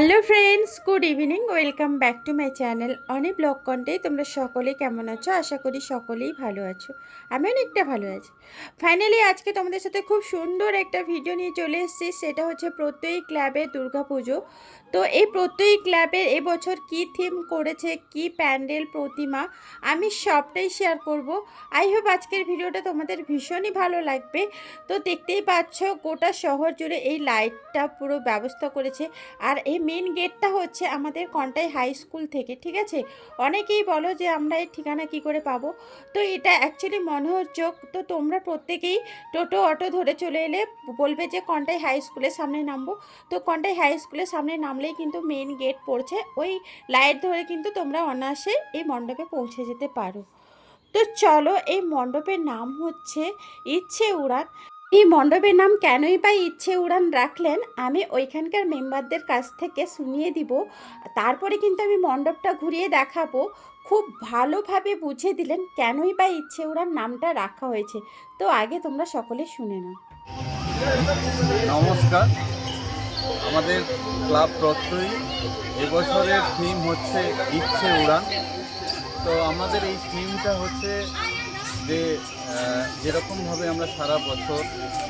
Hello friends, good evening, welcome back to my channel অনেক blog কন্টে তোমরা সকলেই কেমন আছো? আশা করি সকলেই ভালো আছো। আমি অনেকটা ভালো আছি। ফাইনালি আজকে তোমাদের সাথে খুব সুন্দর একটা ভিডিও নিয়ে চলে এসেছি। সেটা হচ্ছে প্রত্যেক ক্লাবে দুর্গা দুর্গাপুজো। তো এই প্রত্যয়ী ক্লাবের এবছর কি থিম করেছে, কি প্যান্ডেল প্রতিমা, আমি সবটাই শেয়ার করব। আই হোপ আজকের ভিডিওটা তোমাদের ভীষণই ভালো লাগবে। তো দেখতেই পাচ্ছ, গোটা শহর জুড়ে এই লাইটটা পুরো ব্যবস্থা করেছে। আর এই মেন গেটটা হচ্ছে আমাদের কন্টাই হাই স্কুল থেকে, ঠিক আছে? অনেকেই বলো যে আমরা এই ঠিকানা কি করে পাবো। তো এটা অ্যাকচুয়ালি মনোহরযোগ। তো তোমরা প্রত্যেকেই টোটো, অটো ধরে চলে এলে বলবে যে কন্টাই হাই স্কুলের সামনে নামবো। তো কন্টাই হাই স্কুলের সামনে নামলেই কিন্তু মেন গেট পড়ছে। ওই লাইট ধরে কিন্তু তোমরা অনায়াসে এই মণ্ডপে পৌঁছে যেতে পারো। তো চলো, এই মণ্ডপের নাম হচ্ছে ইচ্ছে উড়ান। এই মণ্ডপের নাম কেনই বা ইচ্ছে উড়ান রাখলেন, আমি ওইখানকার মেম্বারদের কাছ থেকে শুনিয়ে দিব। তারপরে কিন্তু আমি মণ্ডপটা ঘুরিয়ে দেখাবো। খুব ভালোভাবে বুঝিয়ে দিলেন কেনই বা ইচ্ছে উড়ান নামটা রাখা হয়েছে। তো আগে তোমরা সকলে শুনে নাও। নমস্কার। আমাদের ক্লাব প্রত্যয়ী এবছরের থিম হচ্ছে ইচ্ছে উড়ান। তো আমাদের এই থিমটা হচ্ছে যে যেরকমভাবে আমরা সারা বছর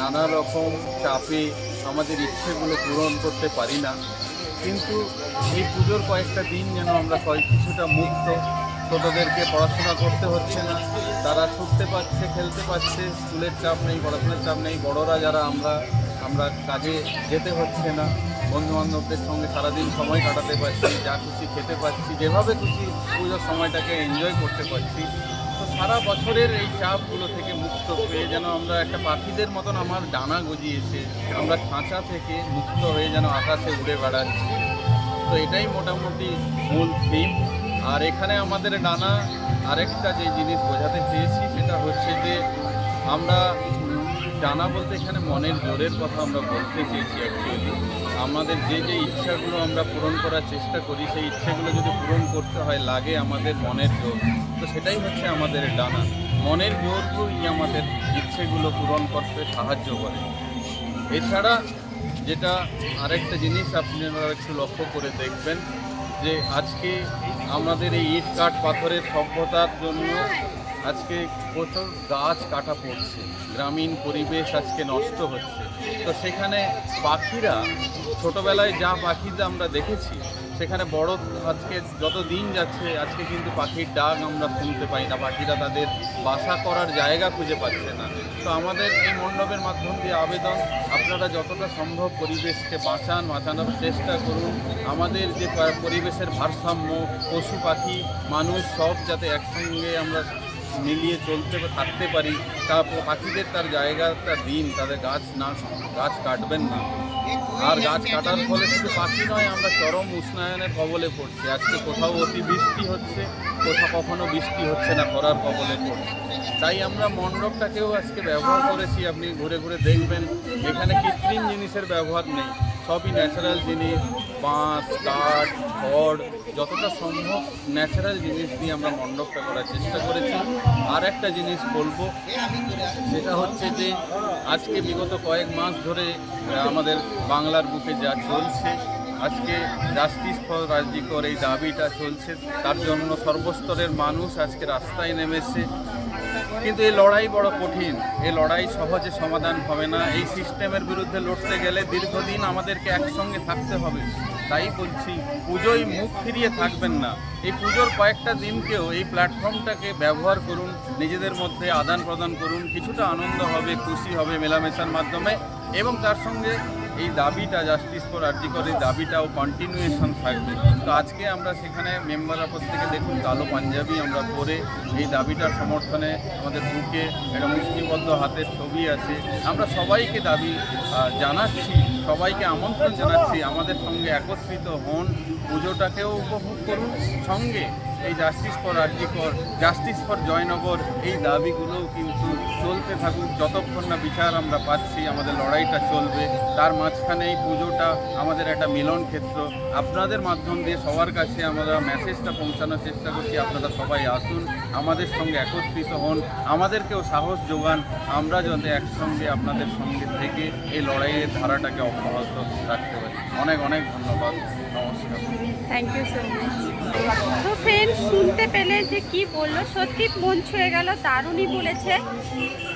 নানা রকম চাপে আমাদের ইচ্ছেগুলো পূরণ করতে পারি না, কিন্তু এই পুজোর কয়েকটা দিন যেন আমরা কয়েক কিছুটা মুক্ত। ছোটোদেরকে পড়াশোনা করতে হচ্ছে না, তারা ছুটতে পারছে, খেলতে পারছে, স্কুলের চাপ নেই, পড়াশোনার চাপ নেই, বড়রা যারা আমরা আমরা কাজে যেতে হচ্ছে না। বন্ধু বান্ধবদের সঙ্গে সারাদিন সময় কাটাতে পারছি, যা খুশি খেতে পারছি, যেভাবে খুশি পুজোর সময়টাকে এনজয় করতে পারছি। তো সারা বছরের এই চাপগুলো থেকে মুক্ত পেয়ে যেন আমরা একটা পাখিদের মতন আমার ডানা গজিয়েছে। আমরা খাঁচা থেকে মুক্ত হয়ে যেন আকাশে উড়ে বেড়াচ্ছি। তো এটাই মোটামুটি মূল থিম আর এখানে আমাদের নানা আরেকটা যে জিনিস বোঝাতে চেয়েছি, সেটা হচ্ছে যে আমরা ডানা বলতে এখানে মনের জোরের কথা আমরা বলতে চেয়েছি অ্যাকচুয়ালি আমাদের যে যে ইচ্ছাগুলো আমরা পূরণ করার চেষ্টা করি, সেই ইচ্ছাগুলো যদি পূরণ করতে হয়, লাগে আমাদের মনের জোর। তো সেটাই হচ্ছে আমাদের ডানা। মনের জোরগুলোই আমাদের ইচ্ছেগুলো পূরণ করতে সাহায্য করে। এছাড়া যেটা আরেকটা জিনিস আপনারা একটু লক্ষ্য করে দেখবেন, যে আজকে আমাদের এই ইট কাঠ পাথরের সভ্যতার জন্য আজকে প্রচুর গাছ কাটা পড়ছে, গ্রামীণ পরিবেশ আজকে নষ্ট হচ্ছে। তো সেখানে পাখিরা, ছোটবেলায় যা পাখিরা আমরা দেখেছি, সেখানে বড় আজকে যত দিন যাচ্ছে, আজকে কিন্তু পাখির ডাক আমরা শুনতে পাই না, পাখিরা তাদের বাসা করার জায়গা খুঁজে পাচ্ছে না। তো আমাদের এই মণ্ডপের মাধ্যম দিয়ে আবেদন, আপনারা যতটা সম্ভব পরিবেশকে বাঁচান, বাঁচানোর চেষ্টা করুন। আমাদের যে পরিবেশের ভারসাম্য, পশু, পাখি, মানুষ সব যাতে একসঙ্গে আমরা মিলিয়ে চলতে থাকতে পারি। তা পাখিদের তার জায়গাটা দিন, তাদের গাছ না, গাছ কাটবেন না। আর গাছ কাটার ফলে শুধু পাখি নয়, আমরা চরম উষ্ণায়নের কবলে পড়ছি। আজকে কোথাও অতি বৃষ্টি হচ্ছে, কোথাও কখনো বৃষ্টি হচ্ছে না করার কবলে পড়ছে। তাই আমরা মণ্ডপটাকেও আজকে ব্যবহার করেছি। আপনি ঘুরে ঘুরে দেখবেন, এখানে কৃত্রিম জিনিসের ব্যবহার নেই। সবই ন্যাচারাল জিনিস, বাঁশ, কাঠ, খড়, যতটা সম্ভব ন্যাচারাল জিনিস দিয়ে আমরা মণ্ডপটা করার চেষ্টা করেছি। আর একটা জিনিস বলব, সেটা হচ্ছে যে আজকে বিগত কয়েক মাস ধরে আমাদের বাংলার বুকে যা চলছে, আজকে জাস্টিস ফর রাজ্যিকর এই দাবিটা চলছে, তার জন্য সর্বস্তরের মানুষ আজকে রাস্তায় নেমেছে। কিন্তু এই লড়াই বড় কঠিন। এই লড়াই সহজে সমাধান হবে না। এই সিস্টেমের বিরুদ্ধে লড়তে গেলে দীর্ঘদিন আমাদেরকে একসঙ্গে থাকতে হবে। তাই বলছি, পুজোয় মুখ ফিরিয়ে থাকবেন না। এই পুজোর কয়েকটা দিনকেও এই প্ল্যাটফর্মটাকে ব্যবহার করুন, নিজেদের মধ্যে আদান প্রদান করুন। কিছুটা আনন্দ হবে, খুশি হবে মেলামেশার মাধ্যমে এবং তার সঙ্গে এই দাবিটা জাস্টিস ফর এই দাবিটাও কন্টিনিউয়েশন থাকবে। তো আজকে আমরা সেখানে মেম্বাররা প্রত্যেকে দেখুন, কালো পাঞ্জাবি আমরা পরে এই দাবিটার সমর্থনে আমাদের বুকে একটা মুষ্টিবদ্ধ হাতের ছবি আছে। আমরা সবাইকে দাবি জানাচ্ছি, সবাইকে আমন্ত্রণ জানাচ্ছি, আমাদের সঙ্গে একত্রিত হন, পুজোটাকেও উপভোগ করুন, সঙ্গে এই justice for RG Kar justice for Joynagar, এই দাবিগুলোও কিন্তু চলতে থাকুক, যতক্ষণ না বিচার আমরা পাচ্ছি, আমাদের লড়াইটা চলবে। তার মাঝখানে এই পুজোটা আমাদের একটা মিলন ক্ষেত্র। আপনাদের মাধ্যম দিয়ে সবার কাছে আমরা মেসেজটা পৌঁছানোর চেষ্টা করছি, আপনারা সবাই আসুন, আমাদের সঙ্গে একত্রিত হন, আমাদেরকেও সাহস যোগান, আমরা যাতে একসঙ্গে আপনাদের সঙ্গে থেকে এই লড়াইয়ের ধারাটাকে অব্যাহত রাখতে পারি। অনেক অনেক ধন্যবাদ। থ্যাংক ইউ সো মাচ তো ফ্রেন্ডস শুনতে পেলে যে কি বলল, সত্যি মন ছুঁয়ে গেল, দারুণই বলেছে।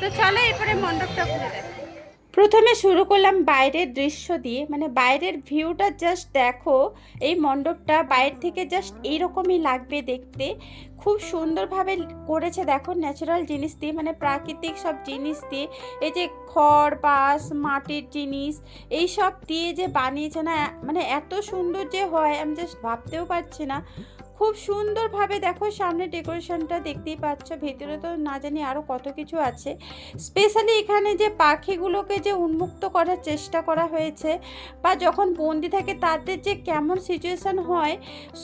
তো চলো এরপরে মণ্ডপটা ঘুরে দেখ। প্রথমে শুরু করলাম বাইরের দৃশ্য দিয়ে। মানে বাইরের ভিউটা জাস্ট দেখো, এই মণ্ডপটা বাইরে থেকে জাস্ট এইরকমই লাগবে দেখতে। খুব সুন্দরভাবে করেছে দেখো ন্যাচারাল জিনিস দিয়ে মানে প্রাকৃতিক সব জিনিস দিয়ে। এই যে খড়, বাঁশ, মাটির জিনিস এই সব দিয়ে যে বানিয়েছে না মানে এত সুন্দর যে হয়, আমি জাস্ট ভাবতেও পারছি না। খুব সুন্দরভাবে দেখো সামনে ডেকোরেশনটা দেখতেই পাচ্ছ, ভেতরে তো না জানি আরও কত কিছু আছে। স্পেশালি এখানে যে পাখিগুলোকে যে উন্মুক্ত করার চেষ্টা করা হয়েছে বা যখন বন্দি থাকে তাদের যে কেমন সিচুয়েশান হয়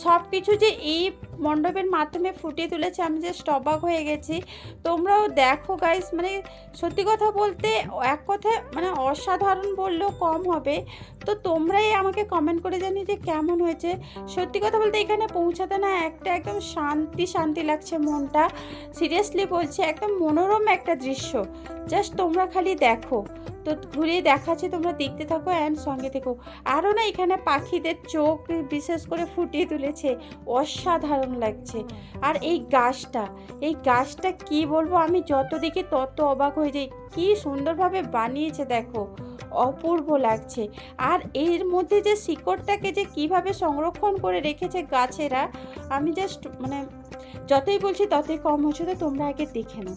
সব কিছু যে এই মণ্ডপের মাধ্যমে ফুটিয়ে তুলেছে, আমি জাস্ট অবাক হয়ে গেছি। তোমরাও দেখো গাইস মানে সত্যি কথা বলতে এক কথা মানে অসাধারণ বললেও কম হবে। তো তোমরাই আমাকে কমেন্ট করে জানি যে কেমন হয়েছে। সত্যি কথা বলতে এখানে পৌঁছাতে না একটা একদম শান্তি শান্তি লাগছে মনটা। সিরিয়াসলি বলছে, একদম মনোরম একটা দৃশ্য। জাস্ট তোমরা খালি দেখো। তো ঘুরিয়ে দেখাচ্ছি, তোমরা দেখতে থাকো অ্যান্ড সঙ্গে থেকো। আরও না এখানে পাখিদের চোখ বিশেষ করে ফুটিয়ে তুলেছে, অসাধারণ লাগছে। আর এই গাছটা এই গাছটা কি বলব আমি যত দেখি তত অবাক হয়ে যাই। কি সুন্দরভাবে বানিয়েছে দেখো, অপূর্ব লাগছে। আর এর মধ্যে যে শিকড়টাকে যে কীভাবে সংরক্ষণ করে রেখেছে গাছেরা, আমি জাস্ট মানে যতই বলছি ততই কম হচ্ছে, তো তোমরা আগে দেখে নাও।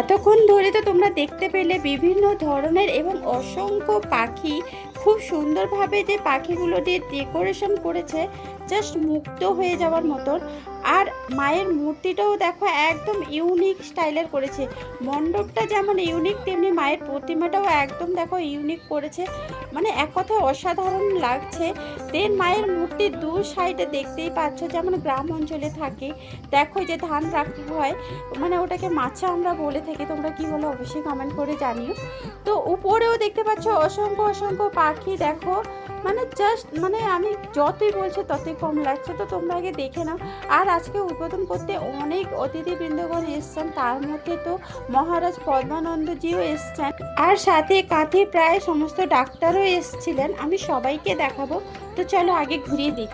এতক্ষণ ধরে তো তোমরা দেখতে পেলে বিভিন্ন ধরনের এবং অসংখ্য পাখি। খুব সুন্দরভাবে যে পাখিগুলো দিয়ে ডেকোরেশন করেছে জাস্ট মুক্ত হয়ে যাওয়ার মতন। আর মায়ের মূর্তিটাও দেখো একদম ইউনিক স্টাইলের করেছে। মণ্ডপটা যেমন ইউনিক তেমনি মায়ের প্রতিমাটাও একদম দেখো ইউনিক করেছে। মানে এক কথায় অসাধারণ লাগছে। দেন মায়ের মূর্তির দু সাইডে দেখতেই পাচ্ছ যেমন গ্রাম অঞ্চলে থাকে। দেখো যে ধান রাখা হয় মানে ওটাকে মাছা আমরা বলে থাকি, তোমরা কি বলো অবশ্যই কমেন্ট করে জানিও। তো উপরেও দেখতে পাচ্ছ অসংখ্য অসংখ্য পাখি দেখো। মানে জাস্ট মানে আমি যতই বলছি ততই কম লাগছে। তো তোমরা আগে দেখে নাও। আর আজকে উদ্বোধন করতে অনেক অতিথিবৃন্দগণ এসছেন। তার মধ্যে তো মহারাজ পদ্মানন্দজিও এসছেন। আর সাথে কাঁথে প্রায় সমস্ত ডাক্তারও এসছিলেন। আমি সবাইকে দেখাবো। তো চলো আগে ঘুরিয়ে দিই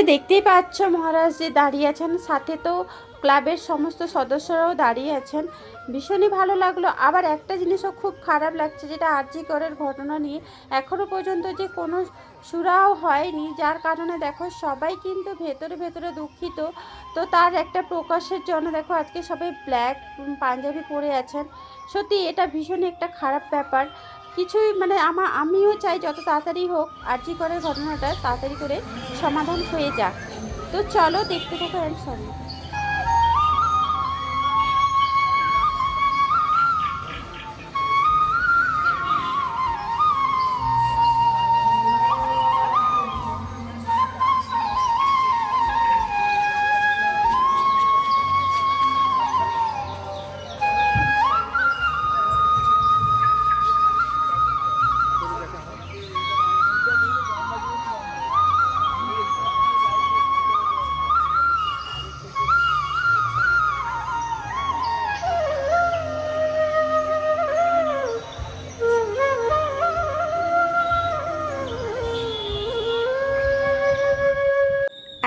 যে দেখতেই পাচ্ছ মহারাজ যে দাঁড়িয়ে আছেন, সাথে তো ক্লাবের সমস্ত সদস্যরাও দাঁড়িয়ে আছেন। ভীষণই ভালো লাগল। আবার একটা জিনিসও খুব খারাপ লাগছে, যেটা আরজি করের ঘটনা নিয়ে এখনও পর্যন্ত যে কোনো সুরাও হয়নি, যার কারণে দেখো সবাই কিন্তু ভেতরে ভেতরে দুঃখিত। তো তার একটা প্রকাশের জন্য দেখো আজকে সবাই ব্ল্যাক পাঞ্জাবি পরে আছেন। সত্যি এটা ভীষণ একটা খারাপ ব্যাপার। কিছুই মানে আমার আমিও চাই যত তাড়াতাড়ি হোক আরজি করার ঘটনাটা তাড়াতাড়ি করে সমাধান হয়ে যাক। তো চলো দেখতে থাকো এর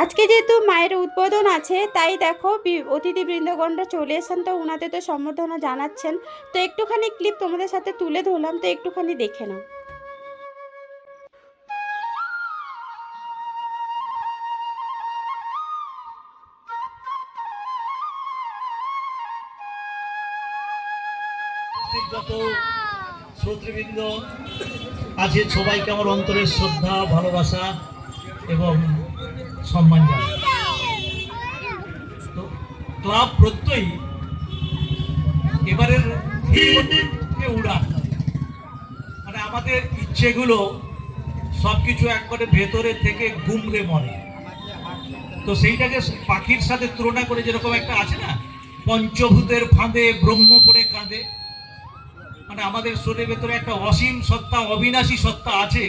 আজকে যেহেতু মায়ের উদ্বোধন আছে, তাই দেখো অতিথি বৃন্দগণরা চলে এসেছেন, তো ওনাদের তো সম্বর্ধনা জানাচ্ছেন। তো একটুখানি ক্লিপ তোমাদের সাথে তুলে ধরলাম, তো একটুখানি দেখে নাও। শ্রোতৃবৃন্দ সবাইকে আমার অন্তরের শ্রদ্ধা, ভালোবাসা এবং সম্মান জানাই। তো ক্লাব প্রত্যয়ই এবারের উড়ান। মানে আমাদের ইচ্ছেগুলো সব কিছু একবারে ভেতরে থেকে গুমড়ে মরে। তো সেইটাকে পাখির সাথে তুলনা করে যেরকম একটা আছে না, পঞ্চভূতের ফাঁদে, ব্রহ্ম পড়ে কাঁদে। মানে আমাদের শরীরের ভেতরে একটা অসীম সত্তা, অবিনাশী সত্তা আছে।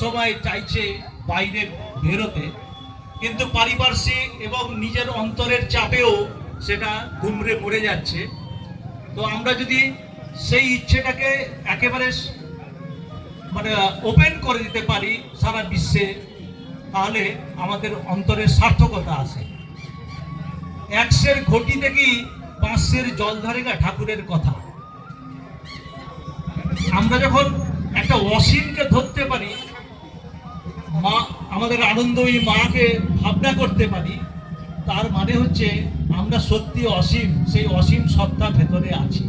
সবাই চাইছে বাইরে বেরোতে কিন্তু পারিপার্শ্বিক এবং নিজের অন্তরের চাপেও সেটা গুমড়ে পড়ে যাচ্ছে। তো আমরা যদি সেই ইচ্ছেটাকে একেবারে মানে ওপেন করে দিতে পারি সারা বিশ্বে, তাহলে আমাদের অন্তরের সার্থকতা আসে একশের ঘটি থেকেই পাঁচশের জল ধরে গা ঠাকুরের কথা? আমরা যখন একটা অসীমকে ধরতে পারি, মা আমাদের আনন্দময়ী মাকে ভাবনা করতে পারি, তার মানে হচ্ছে আমরা সত্যি অসীম, সেই অসীম সত্তা ভেতরে আছি।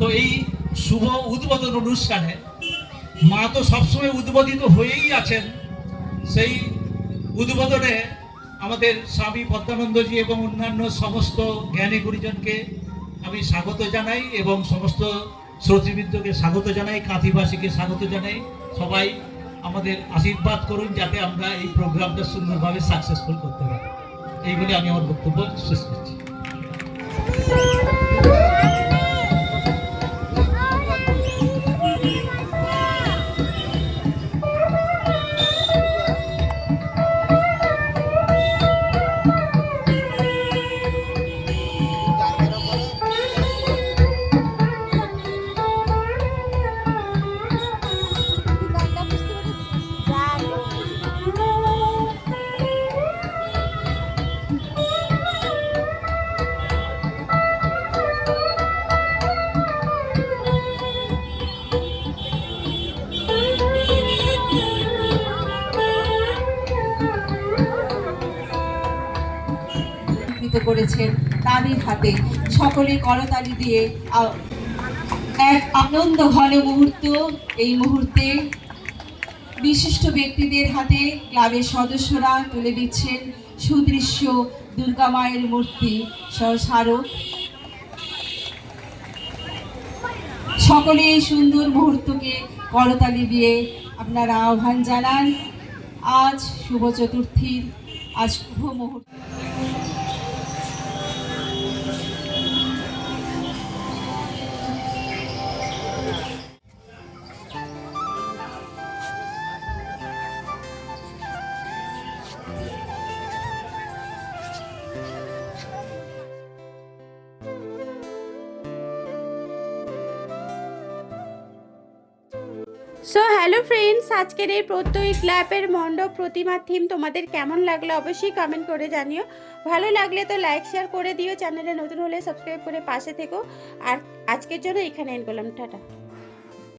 তো এই শুভ উদ্বোধন অনুষ্ঠানে মা তো সবসময় উদ্বোধিত হয়েই আছেন। সেই উদ্বোধনে আমাদের স্বামী পদ্মানন্দজি এবং অন্যান্য সমস্ত জ্ঞানী গুরুজনকে আমি স্বাগত জানাই এবং সমস্ত শ্রোতৃবৃন্দকে স্বাগত জানাই, কাঁথিবাসীকে স্বাগত জানাই। সবাই আমাদের আশীর্বাদ করুন যাতে আমরা এই প্রোগ্রামটা সুন্দরভাবে সাকসেসফুল করতে পারি। এই বলে আমি আমার বক্তব্য শেষ করছি। করেছেন তাদের হাতে। সকলে করতালি দিয়ে এক আনন্দ ঘন মুহূর্ত। এই মুহূর্তে বিশিষ্ট ব্যক্তিদের হাতে ক্লাবের সদস্যরা তুলে দিচ্ছেন সুদৃশ্য দুর্গা মায়ের মূর্তি সহ সকলে এই সুন্দর মুহূর্তকে করতালি দিয়ে আপনারা আহ্বান জানান। আজ শুভ চতুর্থীর, আজ শুভ মুহূর্ত। সো হ্যালো ফ্রেন্ডস আজকের এই প্রত্যয় ক্লাবের মণ্ডপ প্রতিমার থিম তোমাদের কেমন লাগল অবশ্যই কমেন্ট করে জানিও। ভালো লাগলে তো লাইক শেয়ার করে দিও চ্যানেলে নতুন হলে সাবস্ক্রাইব করে পাশে থেকো। আর আজকের জন্য এখানে এন্ড করলাম, টাটা।